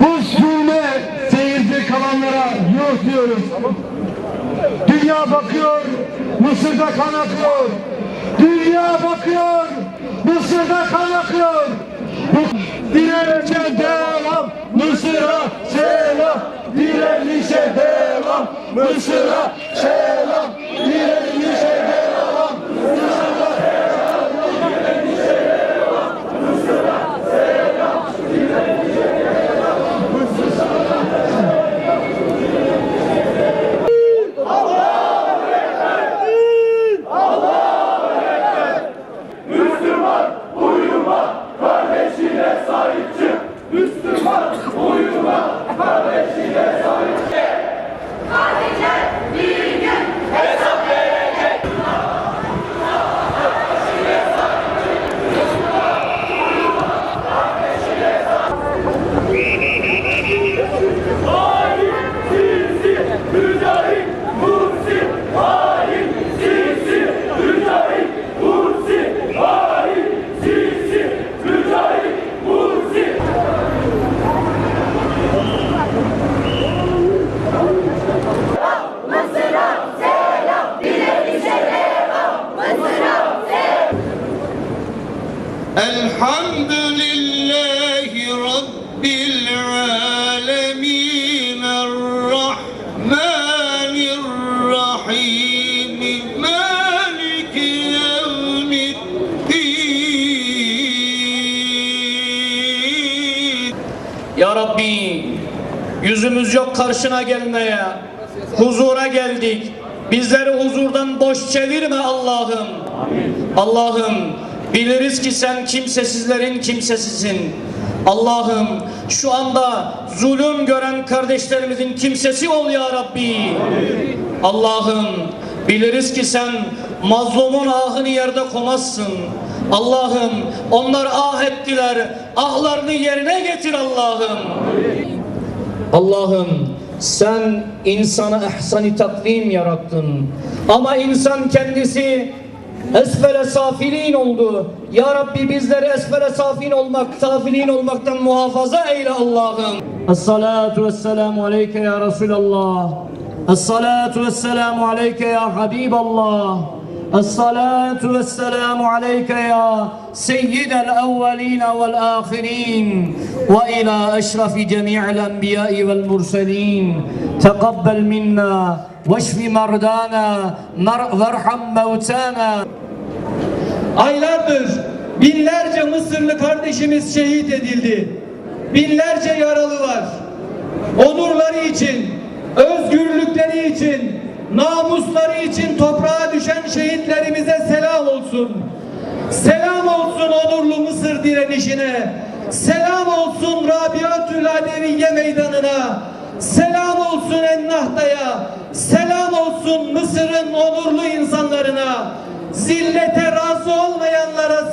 Bu filme seyirci kalanlara yok diyoruz. Dünya bakıyor, Mısır'da kan akıyor. Dünya bakıyor, Mısır'da kan akıyor. Direnişe devam, Mısır'a selam. Direnişe devam, Mısır'a selam. Elhamdülillahi Rabbil alemin. Errahmanirrahim. Maliki yevmiddin. Ya Rabbi yüzümüz yok karşına gelmeye. Huzura geldik. Bizleri huzurdan boş çevirme Allah'ım. Allah'ım biliriz ki sen kimsesizlerin kimsesisin. Allah'ım şu anda zulüm gören kardeşlerimizin kimsesi ol ya Rabbi. Allah'ım biliriz ki sen mazlumun ahını yerde komazsın. Allah'ım onlar ah ettiler. Ahlarını yerine getir Allah'ım. Allah'ım sen insana ihsani takvim yarattın. Ama insan kendisi esfele safilin oldu. Ya Rabbi bizleri esfele safin olmak, safilin olmaktan muhafaza eyle Allah'ım. Esselatu vesselamu aleyke ya Resulallah. Esselatu vesselamu aleyke ya Habiballah. الصلاة والسلام عليك يا سيد الأولين والآخرين وإلى أشرف جميع الأنبياء والمرسلين تقبل منا واشف مرضانا مر- وارحم موتانا Aylardır binlerce Mısırlı kardeşimiz şehit edildi. Binlerce yaralı var. Onurları için, özgürlükleri için, namusları için toprağa düşen şehitlerimize selam olsun. Selam olsun onurlu Mısır direnişine. Selam olsun Rabiatül Adeviye meydanına. Selam olsun Ennahta'ya. Selam olsun Mısır'ın onurlu insanlarına. Zillete razı olmayanlara.